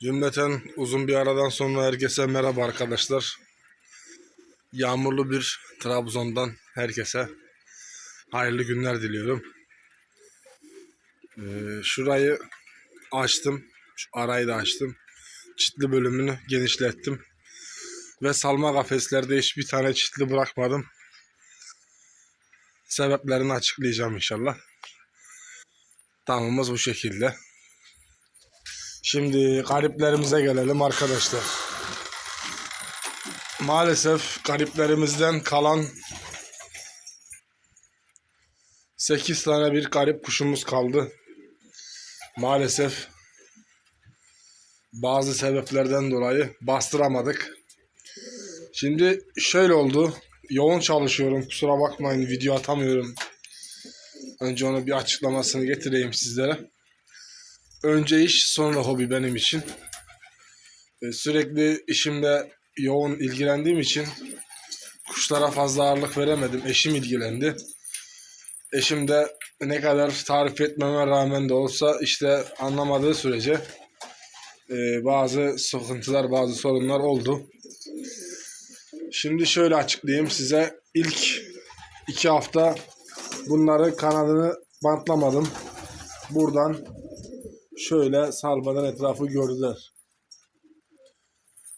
Cümleten uzun bir aradan sonra herkese merhaba arkadaşlar. Yağmurlu bir Trabzon'dan herkese hayırlı günler diliyorum. Ee, şurayı açtım. Şu arayı da açtım. Çitli bölümünü genişlettim. Ve salma kafeslerde hiçbir tane çitli bırakmadım. Sebeplerini açıklayacağım inşallah. Tamamımız bu şekilde. Şimdi gariplerimize gelelim arkadaşlar. Maalesef gariplerimizden kalan 8 tane bir garip kuşumuz kaldı. Maalesef bazı sebeplerden dolayı bastıramadık. Şimdi şöyle oldu. Yoğun çalışıyorum. Kusura bakmayın video atamıyorum. Önce onu bir açıklamasını getireyim sizlere. Önce iş sonra hobi benim için. Ee, Sürekli işimle yoğun ilgilendiğim için kuşlara fazla ağırlık veremedim. Eşim ilgilendi. Eşim de ne kadar tarif etmeme rağmen de olsa işte anlamadığı sürece e, bazı sıkıntılar, bazı sorunlar oldu. Şimdi şöyle açıklayayım size. İlk iki hafta bunları kanadını bantlamadım. Buradan şöyle sarmadan etrafı gördüler.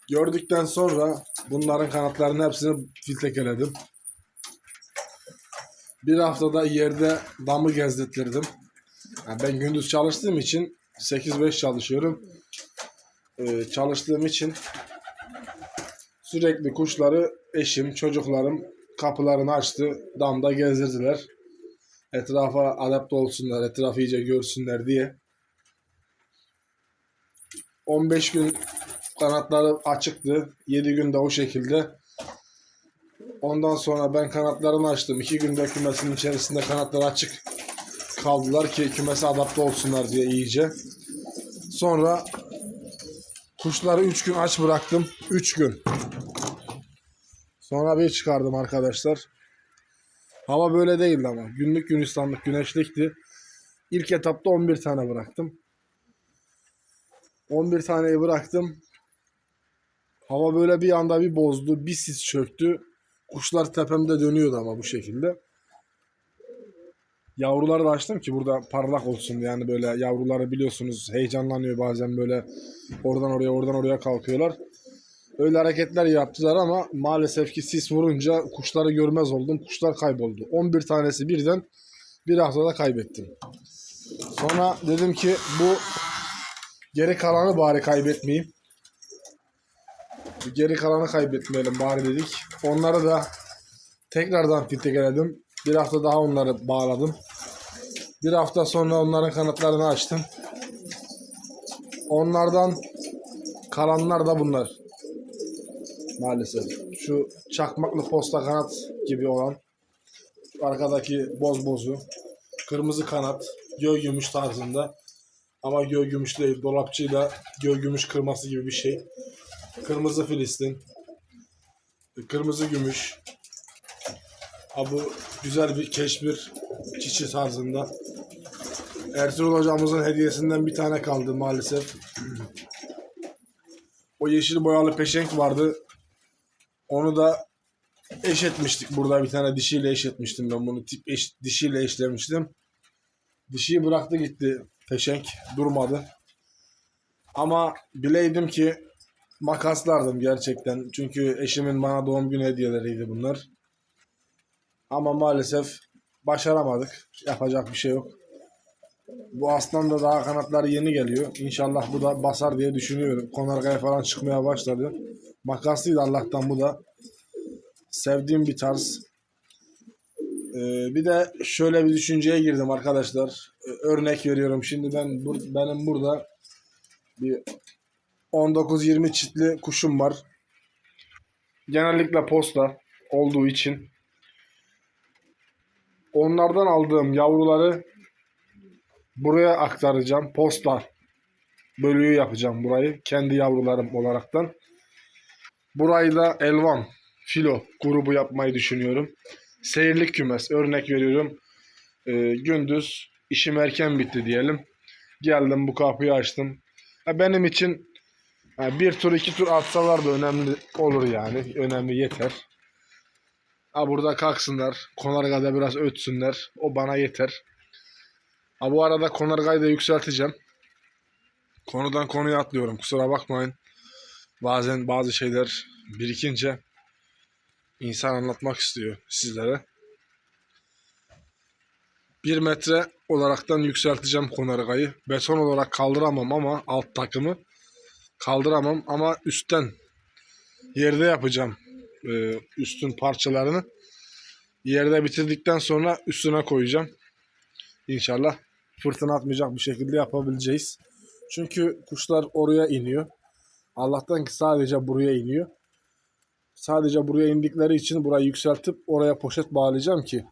Gördükten sonra bunların kanatlarının hepsini filtekeledim. Bir haftada yerde damı gezdirttirdim. Yani ben gündüz çalıştığım için 8-5 çalışıyorum. Ee, çalıştığım için sürekli kuşları eşim, çocuklarım kapılarını açtı. Damda gezdirdiler. Etrafa adapte olsunlar, etrafı iyice görsünler diye. 15 gün kanatları açıktı. 7 günde o şekilde. Ondan sonra ben kanatlarını açtım. 2 günde kümesin içerisinde kanatları açık kaldılar ki kümese adapte olsunlar diye iyice. Sonra kuşları 3 gün aç bıraktım. 3 gün. Sonra bir çıkardım arkadaşlar. Hava böyle değildi ama. Günlük günistanlık güneşlikti. İlk etapta 11 tane bıraktım. 11 taneyi bıraktım. Hava böyle bir anda bir bozdu. Bir sis çöktü. Kuşlar tepemde dönüyordu ama bu şekilde. Yavruları da açtım ki burada parlak olsun. Yani böyle yavruları biliyorsunuz heyecanlanıyor bazen böyle oradan oraya oradan oraya kalkıyorlar. Öyle hareketler yaptılar ama maalesef ki sis vurunca kuşları görmez oldum. Kuşlar kayboldu. 11 tanesi birden bir haftada kaybettim. Sonra dedim ki bu Geri kalanı bari kaybetmeyeyim. Geri kalanı kaybetmeyelim bari dedik. Onları da tekrardan filtreledim. Bir hafta daha onları bağladım. Bir hafta sonra onların kanatlarını açtım. Onlardan kalanlar da bunlar. Maalesef. Şu çakmaklı posta kanat gibi olan. Arkadaki boz bozu. Kırmızı kanat. Göğ gümüş tarzında. Ama göğ gümüş değil. Dolapçıyla göğ gümüş kırması gibi bir şey. Kırmızı filistin. Kırmızı gümüş. Ha bu güzel bir keşbir çiçi tarzında. Ertuğrul hocamızın hediyesinden bir tane kaldı maalesef. O yeşil boyalı peşenk vardı. Onu da eş etmiştik burada bir tane dişiyle eş etmiştim ben bunu tip eş, dişiyle eşlemiştim. Dişiyi bıraktı gitti peşenk durmadı. Ama bileydim ki makaslardım gerçekten. Çünkü eşimin bana doğum günü hediyeleriydi bunlar. Ama maalesef başaramadık. Yapacak bir şey yok. Bu aslan da daha kanatları yeni geliyor. İnşallah bu da basar diye düşünüyorum. Konargaya falan çıkmaya başladı. Makaslıydı Allah'tan bu da. Sevdiğim bir tarz. Ee, bir de şöyle bir düşünceye girdim arkadaşlar. Ee, örnek veriyorum. Şimdi ben benim burada bir 19-20 çitli kuşum var. Genellikle posta olduğu için onlardan aldığım yavruları buraya aktaracağım. Posta bölüğü yapacağım burayı. Kendi yavrularım olaraktan. Burayı da Elvan filo grubu yapmayı düşünüyorum. Seyirlik kümes örnek veriyorum. Ee, gündüz işim erken bitti diyelim. Geldim bu kapıyı açtım. Ha, benim için Yani bir tur iki tur atsalar da önemli olur yani. Önemli yeter. Ha burada kalksınlar. Konargada biraz ötsünler. O bana yeter. Ha bu arada konargayı da yükselteceğim. Konudan konuya atlıyorum. Kusura bakmayın. Bazen bazı şeyler birikince insan anlatmak istiyor sizlere. Bir metre olaraktan yükselteceğim konargayı. Beton olarak kaldıramam ama alt takımı kaldıramam ama üstten yerde yapacağım e, üstün parçalarını. Yerde bitirdikten sonra üstüne koyacağım. İnşallah fırtına atmayacak bir şekilde yapabileceğiz. Çünkü kuşlar oraya iniyor. Allah'tan ki sadece buraya iniyor. Sadece buraya indikleri için burayı yükseltip oraya poşet bağlayacağım ki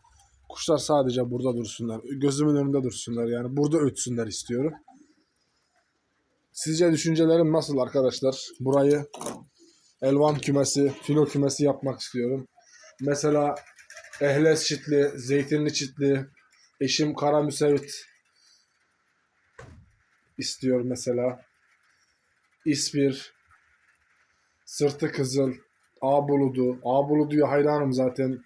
kuşlar sadece burada dursunlar. Gözümün önünde dursunlar yani burada ötsünler istiyorum. Sizce düşüncelerim nasıl arkadaşlar? Burayı elvan kümesi, filo kümesi yapmak istiyorum. Mesela ehles çitli, zeytinli çitli, eşim kara müsevit istiyor mesela. İspir, sırtı kızıl, ağ buludu. Ağ buluduya hayranım zaten.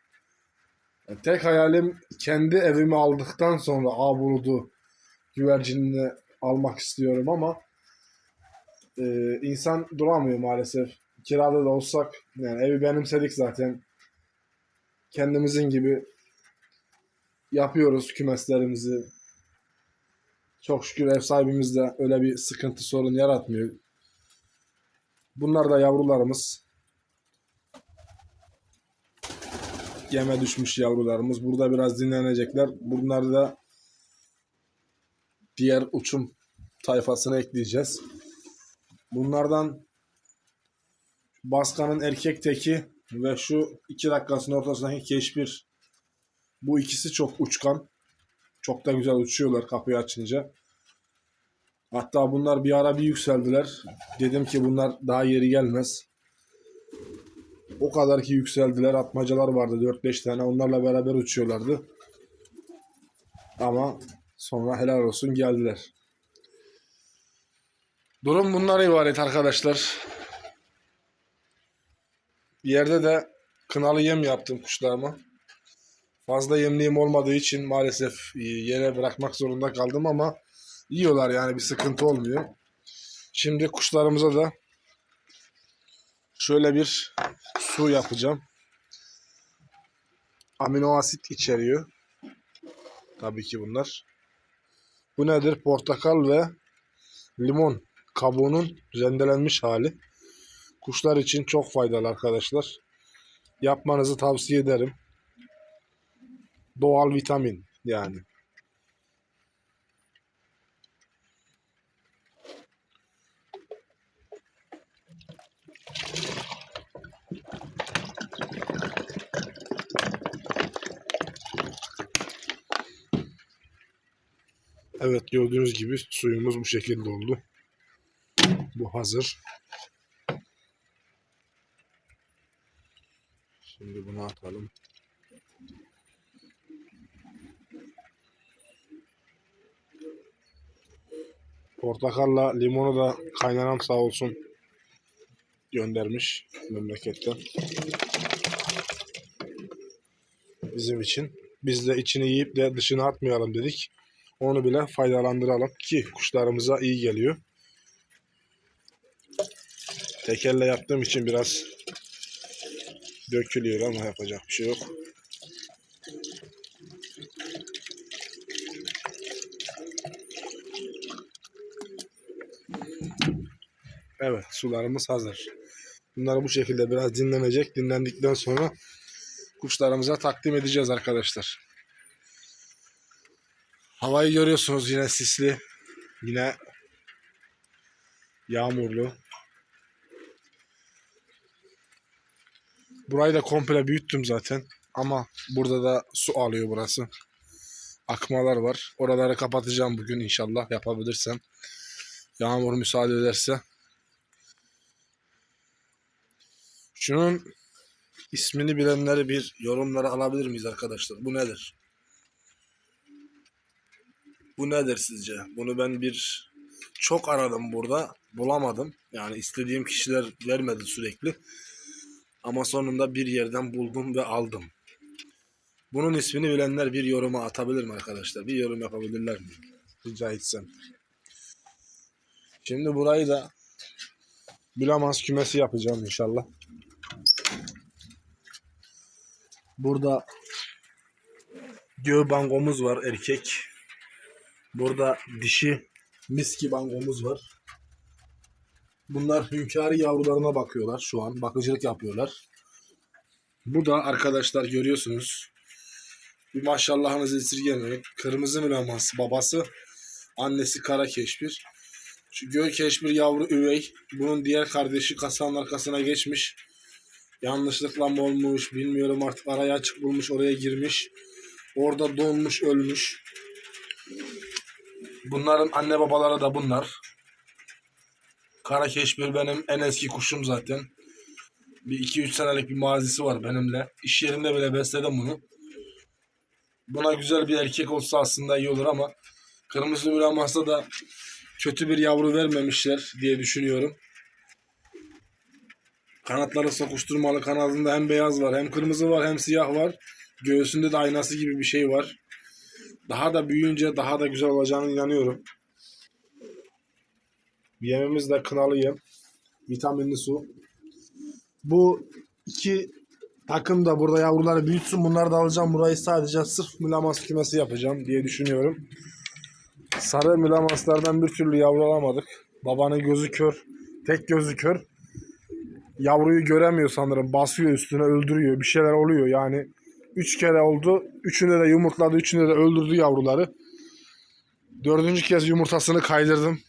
Yani tek hayalim kendi evimi aldıktan sonra ağ buludu güvercinini almak istiyorum ama e, insan duramıyor maalesef. Kirada da olsak yani evi benimsedik zaten. Kendimizin gibi yapıyoruz kümeslerimizi. Çok şükür ev sahibimiz de öyle bir sıkıntı sorun yaratmıyor. Bunlar da yavrularımız. Yeme düşmüş yavrularımız. Burada biraz dinlenecekler. Bunları da diğer uçum tayfasına ekleyeceğiz. Bunlardan Baskan'ın erkek teki ve şu iki dakikasının ortasındaki keşbir. Bu ikisi çok uçkan. Çok da güzel uçuyorlar kapıyı açınca. Hatta bunlar bir ara bir yükseldiler. Dedim ki bunlar daha yeri gelmez. O kadar ki yükseldiler. Atmacalar vardı 4-5 tane. Onlarla beraber uçuyorlardı. Ama sonra helal olsun geldiler. Durum bunlar ibaret arkadaşlar. Yerde de kınalı yem yaptım kuşlarıma. Fazla yemliğim olmadığı için maalesef e, yere bırakmak zorunda kaldım ama yiyorlar yani bir sıkıntı olmuyor. Şimdi kuşlarımıza da şöyle bir su yapacağım. Amino asit içeriyor. Tabii ki bunlar. Bu nedir? Portakal ve limon kabuğunun rendelenmiş hali. Kuşlar için çok faydalı arkadaşlar. Yapmanızı tavsiye ederim. Doğal vitamin yani. Evet gördüğünüz gibi suyumuz bu şekilde oldu. Bu hazır. Şimdi bunu atalım. Portakalla limonu da kaynanam sağ olsun göndermiş memleketten. Bizim için. Biz de içini yiyip de dışını atmayalım dedik. Onu bile faydalandıralım ki kuşlarımıza iyi geliyor. Tekelle yaptığım için biraz dökülüyor ama yapacak bir şey yok. Evet sularımız hazır. Bunları bu şekilde biraz dinlenecek. Dinlendikten sonra kuşlarımıza takdim edeceğiz arkadaşlar. Havayı görüyorsunuz yine sisli. Yine yağmurlu. Burayı da komple büyüttüm zaten. Ama burada da su alıyor burası. Akmalar var. Oraları kapatacağım bugün inşallah yapabilirsem. Yağmur müsaade ederse. Şunun ismini bilenleri bir yorumlara alabilir miyiz arkadaşlar? Bu nedir? Bu nedir sizce? Bunu ben bir çok aradım burada. Bulamadım. Yani istediğim kişiler vermedi sürekli. Ama sonunda bir yerden buldum ve aldım. Bunun ismini bilenler bir yoruma atabilir mi arkadaşlar? Bir yorum yapabilirler mi? Rica etsem. Şimdi burayı da Bilamaz kümesi yapacağım inşallah. Burada göğ bangomuz var erkek. Burada dişi miski bangomuz var. Bunlar hünkârı yavrularına bakıyorlar şu an. Bakıcılık yapıyorlar. Bu da arkadaşlar görüyorsunuz. Bir maşallahınızı esirgemeyin. Kırmızı mülaması babası. Annesi kara keşbir. Şu göl keşbir yavru üvey. Bunun diğer kardeşi kasanın arkasına geçmiş. Yanlışlıkla mı olmuş bilmiyorum artık araya açık bulmuş oraya girmiş. Orada donmuş ölmüş. Bunların anne babaları da bunlar. Kara keşbir benim en eski kuşum zaten. Bir 2-3 senelik bir mazisi var benimle. İş yerinde bile besledim bunu. Buna güzel bir erkek olsa aslında iyi olur ama kırmızı mülamasa da kötü bir yavru vermemişler diye düşünüyorum. Kanatları sokuşturmalı. Kanadında hem beyaz var hem kırmızı var hem siyah var. Göğsünde de aynası gibi bir şey var. Daha da büyüyünce daha da güzel olacağını inanıyorum. Yemimiz de kınalı yem. Vitaminli su. Bu iki takım da burada yavruları büyütsün. Bunları da alacağım. Burayı sadece sırf mülamas kümesi yapacağım diye düşünüyorum. Sarı mülamaslardan bir türlü yavru alamadık. Babanın gözü kör. Tek gözü kör. Yavruyu göremiyor sanırım. Basıyor üstüne öldürüyor. Bir şeyler oluyor yani. Üç kere oldu. Üçünde de yumurtladı. Üçünde de öldürdü yavruları. Dördüncü kez yumurtasını kaydırdım.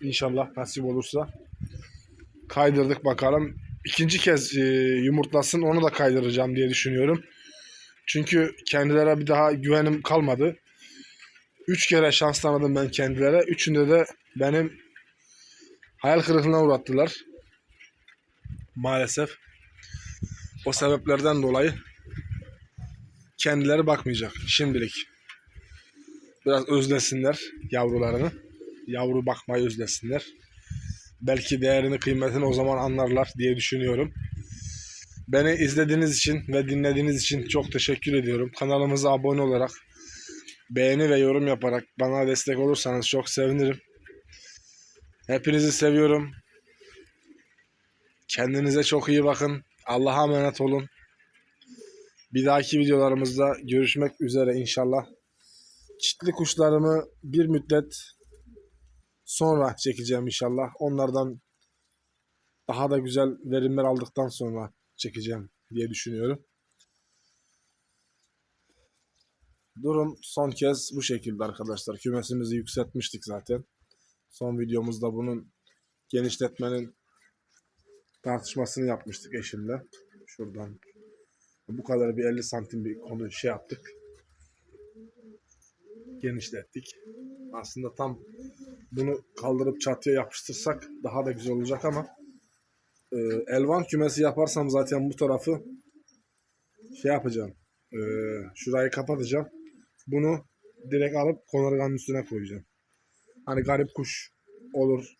İnşallah nasip olursa. Kaydırdık bakalım. İkinci kez e, yumurtlasın onu da kaydıracağım diye düşünüyorum. Çünkü kendilere bir daha güvenim kalmadı. Üç kere şans tanıdım ben kendilere. Üçünde de benim hayal kırıklığına uğrattılar. Maalesef. O sebeplerden dolayı kendileri bakmayacak şimdilik. Biraz özlesinler yavrularını. Yavru bakmayı özlesinler. Belki değerini kıymetini o zaman anlarlar diye düşünüyorum. Beni izlediğiniz için ve dinlediğiniz için çok teşekkür ediyorum. Kanalımıza abone olarak beğeni ve yorum yaparak bana destek olursanız çok sevinirim. Hepinizi seviyorum. Kendinize çok iyi bakın. Allah'a emanet olun. Bir dahaki videolarımızda görüşmek üzere inşallah. Çitli kuşlarımı bir müddet sonra çekeceğim inşallah. Onlardan daha da güzel verimler aldıktan sonra çekeceğim diye düşünüyorum. Durum son kez bu şekilde arkadaşlar. Kümesimizi yükseltmiştik zaten. Son videomuzda bunun genişletmenin tartışmasını yapmıştık eşimle. Şuradan bu kadar bir 50 santim bir konu şey yaptık. Genişlettik. Aslında tam bunu kaldırıp çatıya yapıştırsak daha da güzel olacak ama e, elvan kümesi yaparsam zaten bu tarafı şey yapacağım. E, şurayı kapatacağım. Bunu direkt alıp konarganın üstüne koyacağım. Hani garip kuş olur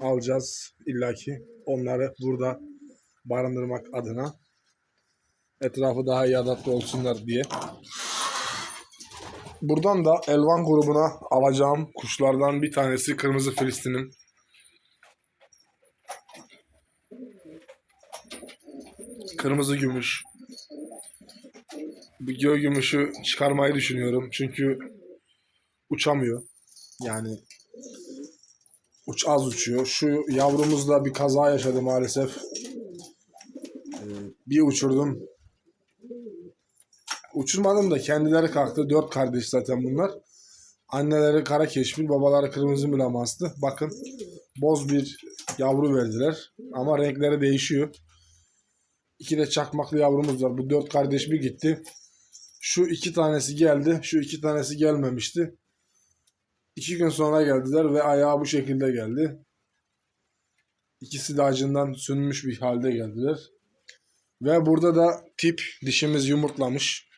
alacağız illaki. Onları burada barındırmak adına etrafı daha iyi adapte olsunlar diye. Buradan da Elvan grubuna alacağım kuşlardan bir tanesi Kırmızı Filistin'in. Kırmızı gümüş. Bu göğ gümüşü çıkarmayı düşünüyorum. Çünkü uçamıyor. Yani uç az uçuyor. Şu yavrumuzla bir kaza yaşadı maalesef. Ee, bir uçurdum. Uçurmadım da kendileri kalktı. Dört kardeş zaten bunlar. Anneleri kara keşfil, babaları kırmızı mülamastı. Bakın boz bir yavru verdiler. Ama renkleri değişiyor. İki de çakmaklı yavrumuz var. Bu dört kardeş bir gitti. Şu iki tanesi geldi. Şu iki tanesi gelmemişti. İki gün sonra geldiler ve ayağı bu şekilde geldi. İkisi de acından sönmüş bir halde geldiler. Ve burada da tip dişimiz yumurtlamış.